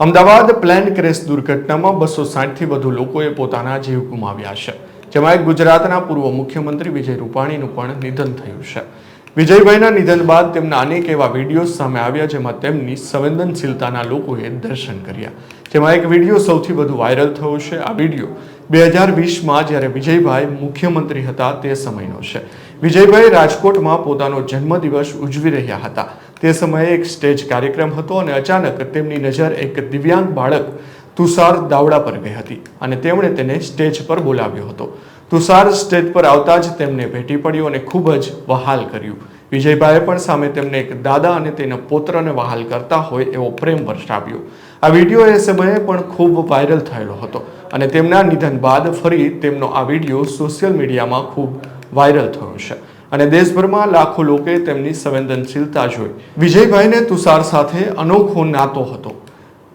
Ahmedabad plane crash દુર્ઘટનામાં બસો સાઠથી વધુ લોકોએ પોતાના જીવ ગુમાવ્યા છે, જેમાં એક ગુજરાતના પૂર્વ મુખ્યમંત્રી વિજય રૂપાણીનું પણ નિધન થયું છે. વિજયભાઈના નિધન બાદ તેમના અનેક એવા વીડિયો સામે આવ્યા, જેમાં તેમની સંવેદનશીલતાના લોકોએ દર્શન કર્યા. જેમાં એક વીડિયો સૌથી વધુ વાયરલ થયો છે. આ વીડિયો બે હજાર વીસમાં જ્યારે વિજયભાઈ મુખ્યમંત્રી હતા તે સમયનો છે. વિજયભાઈ રાજકોટમાં પોતાનો જન્મદિવસ ઉજવી રહ્યા હતા. તે સમયે એક સ્ટેજ કાર્યક્રમ હતો અને અચાનક તેમની નજર એક દિવ્યાંગ બાળક તુષાર દાવડા પર ગઈ હતી અને તેમણે તેને સ્ટેજ પર બોલાવ્યો હતો. તુષાર સ્ટેજ પર આવતા જ તેમને ભેટી પડ્યો અને ખૂબ જ વહાલ કર્યું. વિજયભાઈએ પણ સામે તેમને એક દાદા અને તેના પુત્રને વહાલ કરતા હોય એવો પ્રેમ વરસાવ્યો આ વીડિયો એ સમયે પણ ખૂબ વાયરલ થયેલો હતો અને તેમના નિધન બાદ ફરી તેમનો આ વીડિયો સોશિયલ મીડિયામાં ખૂબ વાયરલ થયો છે અને દેશભરમાં લાખો લોકોએ તેમની સંવેદનશીલતા જોઈ. વિજયભાઈને તુષાર સાથે અનોખો નાતો હતો.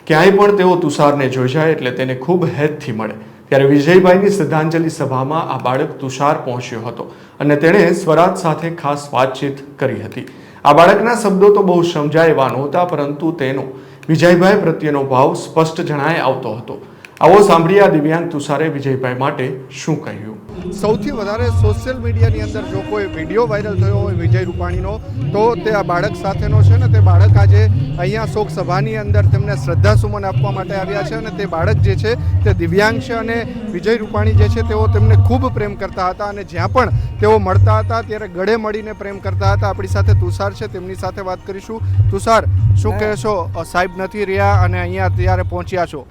ક્યાંય પણ તેઓ તુષારને જોઈ જાય એટલે તેને ખૂબ હેતથી મળે. ત્યારે વિજયભાઈની શ્રદ્ધાંજલિ સભામાં આ બાળક તુષાર પહોંચ્યો હતો અને તેણે સ્વરાજ સાથે ખાસ વાતચીત કરી હતી. આ બાળકના શબ્દો તો બહુ સમજાય એવા નહોતા પરંતુ તેનો વિજયભાઈ પ્રત્યેનો ભાવ સ્પષ્ટ જણાય આવતો હતો. આવો સાંભળીએ આ દિવ્યાંગ તુષારે વિજયભાઈ માટે શું કહ્યું? સૌથી વધારે સોશિયલ મીડિયાની અંદર જો કોઈ વીડિયો વાયરલ થયો હોય વિજય રૂપાણીનો તો તે આ બાળક સાથેનો છે ને તે બાળક આજે અહીંયા શોક સભાની અંદર તેમને શ્રદ્ધાસુમન આપવા માટે આવ્યા છે અને તે બાળક જે છે તે દિવ્યાંગ છે અને વિજય રૂપાણી જે છે તેઓ તેમને ખૂબ પ્રેમ કરતા હતા અને જ્યાં પણ તેઓ મળતા હતા ત્યારે ગળે મળીને પ્રેમ કરતા હતા. આપણી સાથે તુષાર છે તેમની સાથે વાત કરીશું. તુષાર શું કહેશો? સાહેબ નથી રહ્યા અને અહીંયા અત્યારે પહોંચ્યા છો.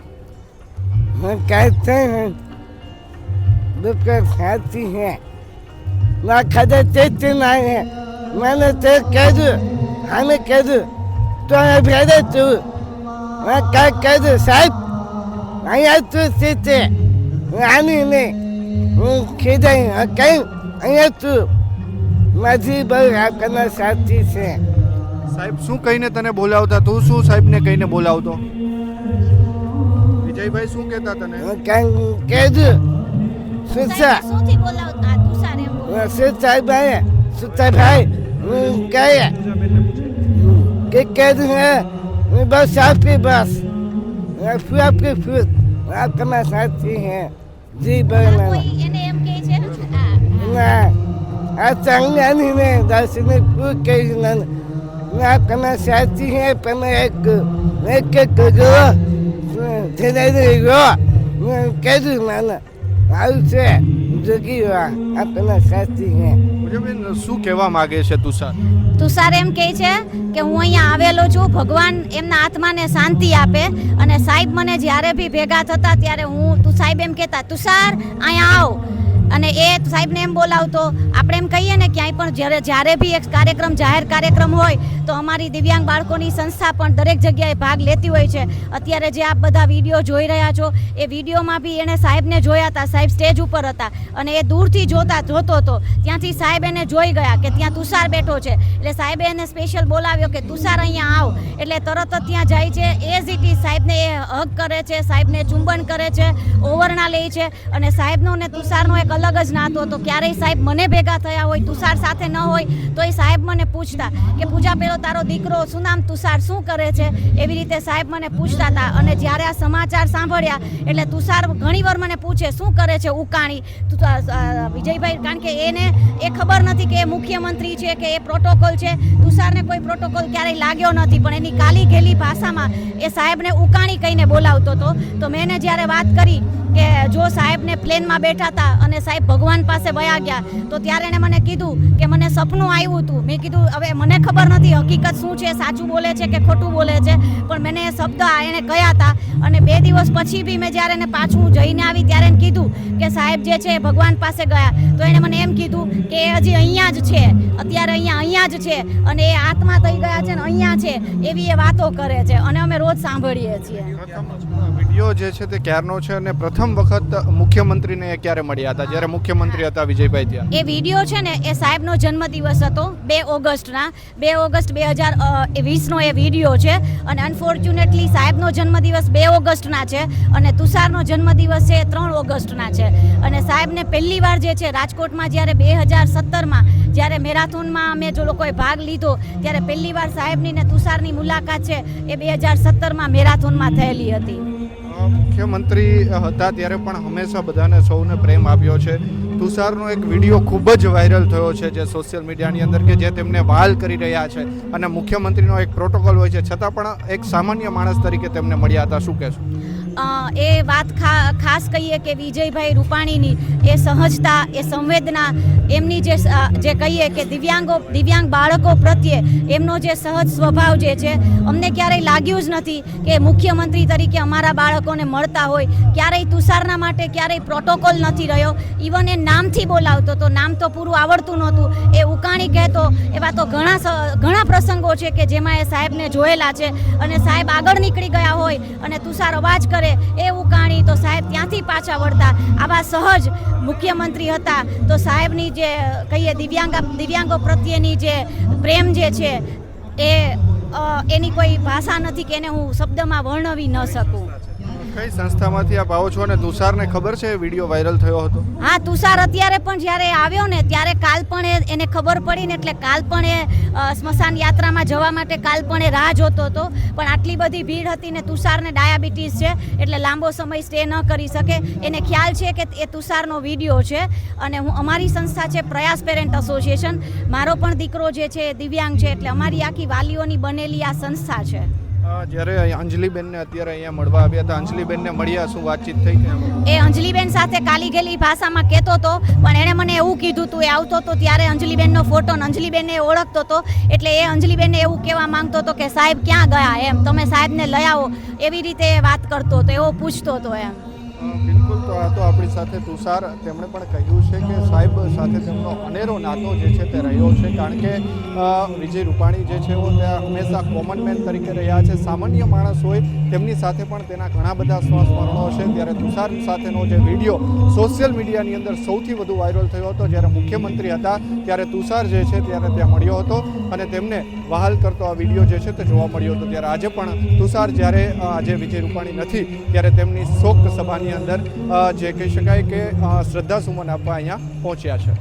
કાંઈ થાય हैं दुख खाती है ना खदे चेत नहीं है मैंने ते कह दू हमें कह दू तो हमें भेजे तू मैं क्या कह दू साहब અહીંયા તું સીતે આની નહીં હું ખીજાઈ કઈ અહીંયા તું મારી બહુ આપના સાથી છે સાહેબ શું કહીને તને બોલાવતા તું શું સાહેબને કહીને બોલાવતો વિજયભાઈ શું કહેતા તને હું કઈ કીધું તુષાર એમ બોલ. સુતાભાઈ સુતાભાઈ હું કહીએ કે કીધું હે? હું બસ આપી બસ. ફૂ આપી ફૂ આપના સાથી હે. જી આ બહેન કોઈ એને એમ કહે છે? હા, હા. ના આ ચાંગાની ને દાસીને ફૂ કહી ના. આપના સાથી હે પણ એક એક એક ગયો જેને ગયો કીધું ના. આવું છે. જોગી હે પૂજાબેન શું કહેવા માંગે છે તુષાર? તુષાર એમ કહે છે કે હું અહીંયા આવેલો છું ભગવાન એમના આત્માને શાંતિ આપે અને સાહેબ મને જ્યારે બી ભેગા થતા ત્યારે હું તું સાહેબ એમ કહેતા તુષાર અહીંયા આવ. અને એ સાહેબને એમ બોલાવતો આપણે એમ કહીએ ને ક્યાંય પણ જ્યારે જ્યારે બી એક કાર્યક્રમ, જાહેર કાર્યક્રમ હોય, તો અમારી દિવ્યાંગ બાળકોની સંસ્થા પણ દરેક જગ્યાએ ભાગ લેતી હોય છે. અત્યારે જે આપ બધા વીડિયો જોઈ રહ્યા છો, એ વિડીયોમાં બી એણે સાહેબને જોયા હતા સાહેબ સ્ટેજ ઉપર હતા. અને એ દૂરથી જોતા, જોતો હતો. ત્યાંથી સાહેબ એને જોઈ ગયા કે ત્યાં તુષાર બેઠો છે. એટલે સાહેબે એને સ્પેશિયલ બોલાવ્યો કે, તુષાર, અહીંયા આવ. એટલે તરત જ ત્યાં જાય છે. એઝ ઇટ સાહેબને એ હગ કરે છે, સાહેબને ચુંબન કરે છે ઓવરણા લે છે. અને સાહેબનો ને તુષારનો એક અલગ જ નાતો હતો. ક્યારેય સાહેબ મને ભેગા થયા હોય, તુષાર સાથે ન હોય, તો એ સાહેબ મને પૂછતા કે, પૂજા, પેલો તારો દીકરો શું નામ તુષાર શું કરે છે? એવી રીતે સાહેબ મને પૂછતા હતા. અને જ્યારે આ સમાચાર સાંભળ્યા, એટલે તુષાર ઘણીવાર મને પૂછે, શું કરે છે ઉકાણી? વિજયભાઈ, કારણ કે એને એ ખબર નથી કે એ મુખ્યમંત્રી છે, કે એ પ્રોટોકોલ છે. તુષારને કોઈ પ્રોટોકોલ ક્યારેય લાગ્યો નથી, પણ એની કાલી ઘેલી ભાષામાં એ સાહેબને ઉકાણી કહીને બોલાવતો હતો. તો મેં એને જ્યારે વાત કરી કે જો સાહેબને પ્લેનમાં બેઠા હતા અને સાહેબ ભગવાન પાસે વયા ગયા, તો ત્યારે એણે મને કીધું કે મને સપનું આવ્યું હતું. મેં કીધું, હવે મને ખબર નથી, હકીકત શું છે? સાચું બોલે છે કે ખોટું બોલે છે? પણ મને એ શબ્દ એણે કહ્યા હતા અને બે દિવસ પછી બી મેં જ્યારે એને પાછું જઈને આવી ત્યારે એને કીધું કે સાહેબ જે છે ભગવાન પાસે ગયા. તો એણે મને એમ કીધું કે એ હજી અહીંયા જ છે, અત્યારે અહીંયા અહીંયા જ છે અને એ આત્મા થઈ ગયા છે ને અહીંયા છે, એવી એ વાતો કરે છે અને અમે રોજ સાંભળીએ છીએ. વીડિયો જે છે તે ક્યારનો છે અને પ્રથમ વખત મુખ્યમંત્રીને ક્યારે મળ્યા હતા? જ્યારે મુખ્યમંત્રી હતા, વિજયભાઈ ત્યાં. એ વીડિયો છે ને, એ સાહેબનો જન્મદિવસ હતો, બે ઓગસ્ટના. બે ઓગસ્ટ બે હજાર વીસનો એ વીડિયો છે અને અનફોર્ચ્યુનેટલી સાહેબનો જન્મદિવસ બે ઓગસ્ટના છે અને તુષારનો જન્મદિવસ છે ત્રણ ઓગસ્ટના છે. અને સાહેબને પહેલી વાર જે છે રાજકોટમાં જ્યારે બે હજાર સત્તરમાં, જ્યારે મેરાથોનમાં અમે જો લોકોએ ભાગ લીધો, ત્યારે પહેલી વાર સાહેબની ને તુષારની મુલાકાત છે એ બે હજાર સત્તરમાં મેરાથોનમાં થયેલી હતી. મુખ્યમંત્રી હતા ત્યારે પણ હંમેશા બધાને સૌને પ્રેમ આપ્યો છે. તુષારનો એક વીડિયો ખૂબ જ વાયરલ થયો છે જે સોશિયલ મીડિયાની અંદર કે જે તેમને વાલ કરી રહ્યા છે અને મુખ્યમંત્રીનો એક પ્રોટોકોલ હોય છે. છતાં પણ એક સામાન્ય માણસ તરીકે તેમને મળ્યા હતા. શું કહેશું? એ વાત ખાસ કહીએ કે વિજયભાઈ રૂપાણીની એ સહજતા, એ સંવેદના, એમની જે જે કહીએ કે દિવ્યાંગો, દિવ્યાંગ બાળકો પ્રત્યે એમનો જે સહજ સ્વભાવ જે છે, અમને ક્યારેય લાગ્યું જ નથી કે મુખ્યમંત્રી તરીકે અમારા બાળકોને મળતા હોય. ક્યારેય તુષારના માટે ક્યારેય પ્રોટોકોલ નથી રહ્યો. ઇવન એ નામથી બોલાવતો તો નામ તો પૂરું આવડતું નહોતું. એ ઉકાણી કહેતો એવા તો ઘણા ઘણા પ્રસંગો છે કે જેમાં એ સાહેબને જોયેલા છે અને સાહેબ આગળ નીકળી ગયા હોય અને તુષાર અવાજ કરે એ ઉકાણી તો સાહેબ ત્યાંથી પાછા વળતા. આવા સહજ મુખ્યમંત્રી હતા. તો સાહેબની જે, કહીએ, દિવ્યાંગ, દિવ્યાંગો પ્રત્યેની જે પ્રેમ જે છે, એ એની કોઈ ભાષા નથી કે એને હું શબ્દમાં વર્ણવી ન શકું. કઈ સંસ્થામાંથી આપ આવો છો અને તુષારને ખબર છે વીડિયો વાયરલ થયો હતો? હા, તુષાર અત્યારે પણ જ્યારે આવ્યો ને, ત્યારે કાલ પણ એને ખબર પડી ને, એટલે કાલ પણ એ સ્મશાન યાત્રામાં જવા માટે કાલ પણ એ રાહ જોતો હતો. પણ આટલી બધી ભીડ હતી ને, તુષારને ડાયાબિટીસ છે, એટલે લાંબો સમય સ્ટે ન કરી શકે. એને ખ્યાલ છે કે એ તુષારનો વીડિયો છે. અને હું અમારી સંસ્થા છે પ્રયાસ પેરેન્ટ એસોસિએશન. મારો પણ દીકરો જે છે દિવ્યાંગ છે, એટલે અમારી આખી વાલીઓની બનેલી આ સંસ્થા છે. જ્યારે અંજલિબેનને અત્યારે અહીંયા મળવા આવ્યા હતા, અંજલિબેનને મળ્યા શું વાતચીત થઈ એ અંજલિબેન સાથે કાલી ગેલી ભાષામાં કહેતો હતો, પણ એણે મને એવું કીધું હતું એ આવતો હતો ત્યારે અંજલિબેનનો ફોટો ને અંજલિબેનને ઓળખતો હતો, એટલે એ અંજલિબેનને એવું કહેવા માંગતો હતો કે સાહેબ ક્યાં ગયા એમ, તમે સાહેબને લઈ આવો, એવી રીતે વાત કરતો હતો, એવો પૂછતો હતો એમ. બિલકુલ તો આ તો આપણી સાથે તુષાર તેમણે પણ કહ્યું છે કે સાહેબ સાથે તેમનો અનેરો નાતો જે છે તે રહ્યો છે, કારણ કે વિજય રૂપાણી જે છે ત્યાં હંમેશા કોમન મેન તરીકે રહ્યા છે, સામાન્ય માણસ હોય તેમની સાથે પણ તેના ઘણા બધા સંસ્મરણો છે. ત્યારે તુષાર સાથેનો જે વીડિયો સોશિયલ મીડિયાની અંદર સૌથી વધુ વાયરલ થયો હતો, જ્યારે મુખ્યમંત્રી હતા, ત્યારે તુષાર જે છે ત્યારે ત્યાં મળ્યો હતો અને તેમને વહાલ કરતો આ વીડિયો જે છે તે જોવા મળ્યો હતો. ત્યારે આજે પણ તુષાર જ્યારે આજે વિજય રૂપાણી નથી, ત્યારે તેમની શોક સભાની અંદર જે કહી શકાય કે શ્રદ્ધાસુમન આપવા અહીંયા પહોંચ્યા છે.